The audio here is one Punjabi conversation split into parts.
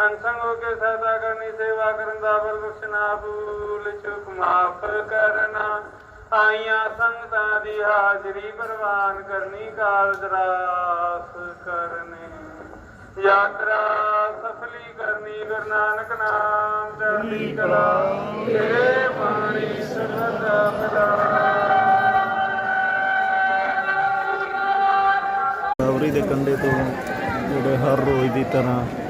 ਅਨਸੰਗ ਹੋ ਕੇ ਸਹਾਇਤਾ ਕਰਨੀ, ਸੇਵਾ ਕਰਨ ਦਾ ਬਲ ਬਖਸ਼ਣਾ ਭੂਲ ਚੁੱਕ ਮਾਫ ਕਰਨਾ। ਆਈਆਂ ਸੰਗਤਾਂ ਦੀ ਹਾਜ਼ਰੀ ਪ੍ਰਵਾਨ ਕਰਨੀ ਕਾਲ ਦਰਾਸ ਕਰਨੇ। ਯਾਤਰਾ ਸਫਲੀ ਕਰਨੀ, ਗੁਰੂ ਨਾਨਕ ਨਾਮ ਚੜ੍ਹਦੀ ਕਲਾ। ਤੇਰੇ ਬਾਣੀ ਸਰਦਾ ਗੋਦਾਵਰੀ ਦੇ ਕੰਢੇ ਤੋਂ ਜਿਹੜੇ ਹਰ ਰੋਜ਼ ਦੀ ਤਰ੍ਹਾਂ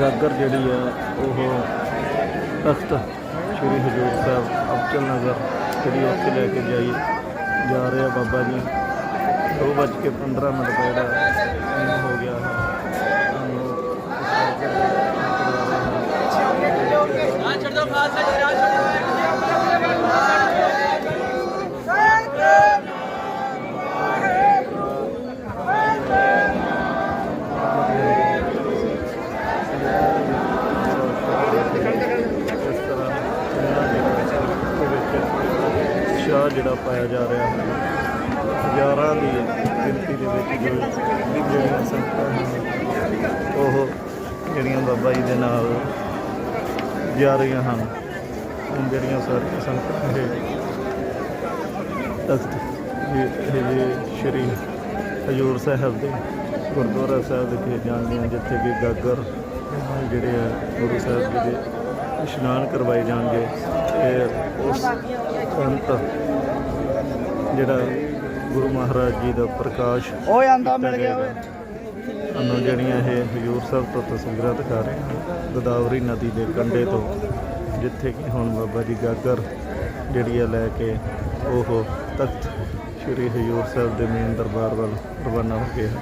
ਗਾਗਰ ਜਿਹੜੀ ਆ ਉਹ ਤਖਤ ਸ੍ਰੀ ਹਜੂਰ ਸਾਹਿਬ ਅਬਚਲ ਨਗਰ ਜਿਹੜੀ ਉੱਥੇ ਲੈ ਕੇ ਜਾਈ ਜਾ ਰਿਹਾ ਬਾਬਾ ਜੀ। 2:15 ਮਿੰਟ ਦਾ ਜਿਹੜਾ ਟਾਈਮ ਹੋ ਗਿਆ ਹੈ। ਸ਼ਾਹ ਜਿਹੜਾ ਪਾਇਆ ਜਾ ਰਿਹਾ ਹੈ, ਹਜ਼ਾਰਾਂ ਦੀ ਗਿਣਤੀ ਦੇ ਵਿੱਚ ਜੋ ਜਿਹੜੀਆਂ ਸੰਗਤਾਂ ਹਨ ਉਹ ਜਿਹੜੀਆਂ ਬਾਬਾ ਜੀ ਦੇ ਨਾਲ ਜਾ ਰਹੀਆਂ ਹਨ ਜਿਹੜੀਆਂ ਸਾਰੀਆਂ ਸੰਗਤਾਂ ਇਹ ਤਖਤ, ਇਹ ਸ਼੍ਰੀ ਹਜੂਰ ਸਾਹਿਬ ਦੇ, ਗੁਰਦੁਆਰਾ ਸਾਹਿਬ ਵਿਖੇ ਜਾਂਦੀਆਂ ਜਿੱਥੇ ਕਿ ਗਾਗਰ ਜਿਹੜੇ ਆ, ਗੁਰੂ ਸਾਹਿਬ ਜੀ ਦੇ ਇਸ਼ਨਾਨ ਕਰਵਾਏ ਜਾਣਗੇ ਇਹ ਉਸ ਸੰਤ ਜਿਹੜਾ ਗੁਰੂ ਮਹਾਰਾਜ ਜੀ ਦਾ ਪ੍ਰਕਾਸ਼ ਓਏ ਆਂਦਾ ਮਿਲ ਗਿਆ ਓਏ। ਸਾਨੂੰ ਜਿਹੜੀਆਂ ਇਹ ਹਜੂਰ ਸਾਹਿਬ ਤੋਂ ਤਸਵੀਰਾਂ ਦਿਖਾ ਰਹੇ ਹਾਂ ਗੋਦਾਵਰੀ ਨਦੀ ਦੇ ਕੰਢੇ ਤੋਂ ਜਿੱਥੇ ਕਿ ਹੁਣ ਬਾਬਾ ਜੀ ਗਾਗਰ ਜਿਹੜੀ ਆ ਲੈ ਕੇ ਉਹ ਤਖਤ ਸ਼੍ਰੀ ਹਜੂਰ ਸਾਹਿਬ ਦੇ ਮੇਨ ਦਰਬਾਰ ਵੱਲ ਰਵਾਨਾ ਹੋ ਗਏ ਹਨ